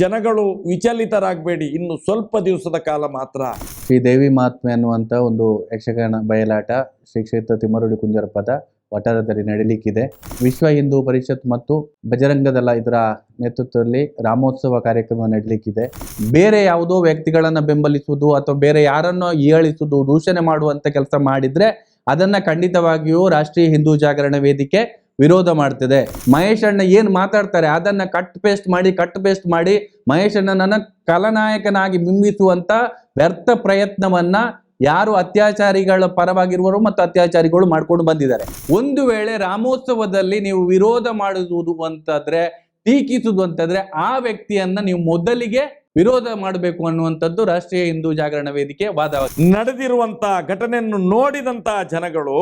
ಜನಗಳು ವಿಚಲಿತರಾಗಬೇಡಿ. ಇನ್ನು ಸ್ವಲ್ಪ ದಿವಸದ ಕಾಲ ಮಾತ್ರ. ಶ್ರೀ ದೇವಿ ಮಹಾತ್ಮೆ ಅನ್ನುವಂಥ ಒಂದು ಯಕ್ಷಗಾನ ಬಯಲಾಟ ಶ್ರೀ ಕ್ಷೇತ್ರ ತಿಮ್ಮರುಡಿ ಕುಂಜರಪದ ವಠಾರದಲ್ಲಿ ನಡೀಲಿಕ್ಕಿದೆ. ವಿಶ್ವ ಹಿಂದೂ ಪರಿಷತ್ ಮತ್ತು ಬಜರಂಗದಲ್ಲ ಇದರ ನೇತೃತ್ವದಲ್ಲಿ ರಾಮೋತ್ಸವ ಕಾರ್ಯಕ್ರಮ ನಡೀಲಿಕ್ಕಿದೆ. ಬೇರೆ ಯಾವುದೋ ವ್ಯಕ್ತಿಗಳನ್ನು ಬೆಂಬಲಿಸುವುದು ಅಥವಾ ಬೇರೆ ಯಾರನ್ನೋ ಏಳಿಸುವುದು, ದೂಷಣೆ ಮಾಡುವಂಥ ಕೆಲಸ ಮಾಡಿದ್ರೆ ಅದನ್ನ ಖಂಡಿತವಾಗಿಯೂ ರಾಷ್ಟ್ರೀಯ ಹಿಂದೂ ಜಾಗರಣ ವೇದಿಕೆ ವಿರೋಧ ಮಾಡ್ತಿದೆ. ಮಹೇಶ್ ಅಣ್ಣ ಏನ್ ಮಾತಾಡ್ತಾರೆ? ಅದನ್ನ ಕಟ್ ಪೇಸ್ಟ್ ಮಾಡಿ ಕಟ್ ಪೇಸ್ಟ್ ಮಾಡಿ ಮಹೇಶ್ ಅಣ್ಣನನ್ನ ಕಲನಾಯಕನಾಗಿ ಬಿಂಬಿಸುವಂತ ವ್ಯರ್ಥ ಪ್ರಯತ್ನವನ್ನ ಯಾರು ಅತ್ಯಾಚಾರಿಗಳ ಪರವಾಗಿರುವರು ಮತ್ತು ಅತ್ಯಾಚಾರಿಗಳು ಮಾಡ್ಕೊಂಡು ಬಂದಿದ್ದಾರೆ. ಒಂದು ವೇಳೆ ರಾಮೋತ್ಸವದಲ್ಲಿ ನೀವು ವಿರೋಧ ಮಾಡುವುದು ಅಂತಂದ್ರೆ, ಟೀಕಿಸುವುದು ಅಂತಂದ್ರೆ ಆ ವ್ಯಕ್ತಿಯನ್ನ ನೀವು ಮೊದಲಿಗೆ ವಿರೋಧ ಮಾಡಬೇಕು ಅನ್ನುವಂಥದ್ದು ರಾಷ್ಟ್ರೀಯ ಹಿಂದೂ ಜಾಗರಣ ವೇದಿಕೆ ವಾದ ನಡೆದಿರುವಂತ ಘಟನೆಯನ್ನು ನೋಡಿದಂತ ಜನಗಳು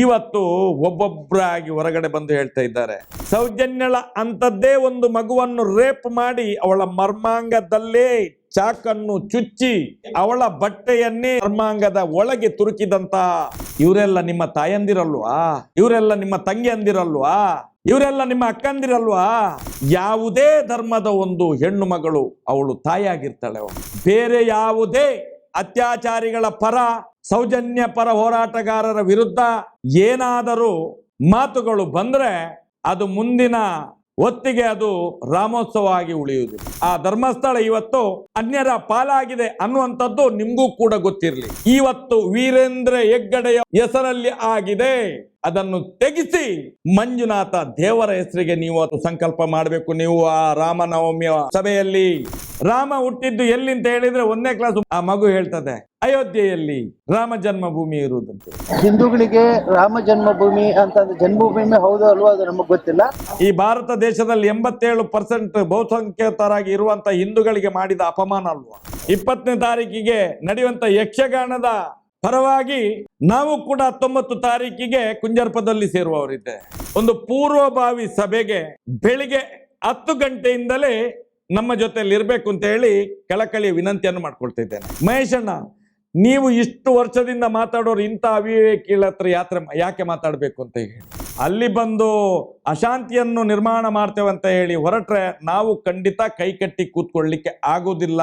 ಇವತ್ತು ಒಬ್ಬೊಬ್ಬರಾಗಿ ಹೊರಗಡೆ ಬಂದು ಹೇಳ್ತಾ ಇದ್ದಾರೆ. ಸೌಜನ್ಯಳ ಅಂತದ್ದೇ ಒಂದು ಮಗುವನ್ನು ರೇಪ್ ಮಾಡಿ ಅವಳ ಮರ್ಮಾಂಗದಲ್ಲೇ ಚಾಕನ್ನು ಚುಚ್ಚಿ ಅವಳ ಬಟ್ಟೆಯನ್ನೇ ಮರ್ಮಾಂಗದ ಒಳಗೆ ತುರುಕಿದಂತ ಇವರೆಲ್ಲ ನಿಮ್ಮ ತಾಯಂದಿರಲ್ವಾ? ಇವರೆಲ್ಲ ನಿಮ್ಮ ತಂಗಿಯಂದಿರಲ್ವಾ? ಇವರೆಲ್ಲ ನಿಮ್ಮ ಅಕ್ಕಂದಿರಲ್ವಾ ಯಾವುದೇ ಧರ್ಮದ ಒಂದು ಹೆಣ್ಣು ಮಗಳು ಅವಳು ತಾಯಿಯಾಗಿರ್ತಾಳೆ ಅವಳು. ಬೇರೆ ಯಾವುದೇ ಅತ್ಯಾಚಾರಿಗಳ ಪರ, ಸೌಜನ್ಯ ಪರ ಹೋರಾಟಗಾರರ ವಿರುದ್ಧ ಏನಾದರೂ ಮಾತುಗಳು ಬಂದ್ರೆ ಅದು ಮುಂದಿನ ಹೊತ್ತಿಗೆ ಅದು ರಾಮೋತ್ಸವ ಆಗಿ ಉಳಿಯುವುದು. ಆ ಧರ್ಮಸ್ಥಳ ಇವತ್ತು ಅನ್ಯರ ಪಾಲಾಗಿದೆ ಅನ್ನುವಂಥದ್ದು ನಿಮ್ಗೂ ಕೂಡ ಗೊತ್ತಿರಲಿ. ಇವತ್ತು ವೀರೇಂದ್ರ ಹೆಗ್ಗಡೆಯ ಹೆಸರಲ್ಲಿ ಆಗಿದೆ. ಅದನ್ನು ತೆಗೆಸಿ ಮಂಜುನಾಥ ದೇವರ ಹೆಸರಿಗೆ ನೀವು ಅದು ಸಂಕಲ್ಪ ಮಾಡಬೇಕು. ನೀವು ಆ ರಾಮನವಮಿಯ ಸಭೆಯಲ್ಲಿ ರಾಮ ಹುಟ್ಟಿದ್ದು ಎಲ್ಲಿ ಅಂತ ಹೇಳಿದ್ರೆ ಒಂದನೇ ಕ್ಲಾಸ್ ಆ ಮಗು ಹೇಳ್ತದೆ ಅಯೋಧ್ಯೆಯಲ್ಲಿ ರಾಮ ಜನ್ಮಭೂಮಿ ಇರುವುದಂತೆ. ಹಿಂದೂಗಳಿಗೆ ರಾಮ ಜನ್ಮಭೂಮಿ ಅಂತ ಜನ್ಮಭೂಮಿ ಹೌದು ಅಲ್ವಾ ಅದು ನಮಗೆ ಗೊತ್ತಿಲ್ಲ. ಈ ಭಾರತ ದೇಶದಲ್ಲಿ ಎಂಬತ್ತೇಳು ಪರ್ಸೆಂಟ್ ಬಹುಸಂಖ್ಯಾತರಾಗಿ ಇರುವಂತ ಹಿಂದೂಗಳಿಗೆ ಮಾಡಿದ ಅಪಮಾನ ಅಲ್ವಾ? ಇಪ್ಪತ್ತನೇ ತಾರೀಕಿಗೆ ನಡೆಯುವಂತ ಯಕ್ಷಗಾನದ ಪರವಾಗಿ ನಾವು ಕೂಡ ಹತ್ತೊಂಬತ್ತು ತಾರೀಕಿಗೆ ಕುಂಜರ್ಪದಲ್ಲಿ ಸೇರುವವರಿದ್ದೆ. ಒಂದು ಪೂರ್ವಭಾವಿ ಸಭೆಗೆ ಬೆಳಿಗ್ಗೆ ಹತ್ತು ಗಂಟೆಯಿಂದಲೇ ನಮ್ಮ ಜೊತೆಯಲ್ಲಿ ಇರಬೇಕು ಅಂತ ಹೇಳಿ ಕಳಕಳಿಯ ವಿನಂತಿಯನ್ನು ಮಾಡ್ಕೊಳ್ತಿದ್ದೇನೆ. ಮಹೇಶಣ್ಣ, ನೀವು ಇಷ್ಟು ವರ್ಷದಿಂದ ಮಾತಾಡೋರು ಇಂಥ ಅವಿವೇಕಿಗಳ ಹತ್ರ ಯಾತ್ರೆ ಯಾಕೆ ಮಾತಾಡಬೇಕು ಅಂತ ಹೇಳಿ. ಅಲ್ಲಿ ಬಂದು ಅಶಾಂತಿಯನ್ನು ನಿರ್ಮಾಣ ಮಾಡ್ತೇವೆ ಅಂತ ಹೇಳಿ ಹೊರಟ್ರೆ ನಾವು ಖಂಡಿತ ಕೈ ಕಟ್ಟಿ ಕೂತ್ಕೊಳ್ಳಿಕ್ಕೆ ಆಗೋದಿಲ್ಲ.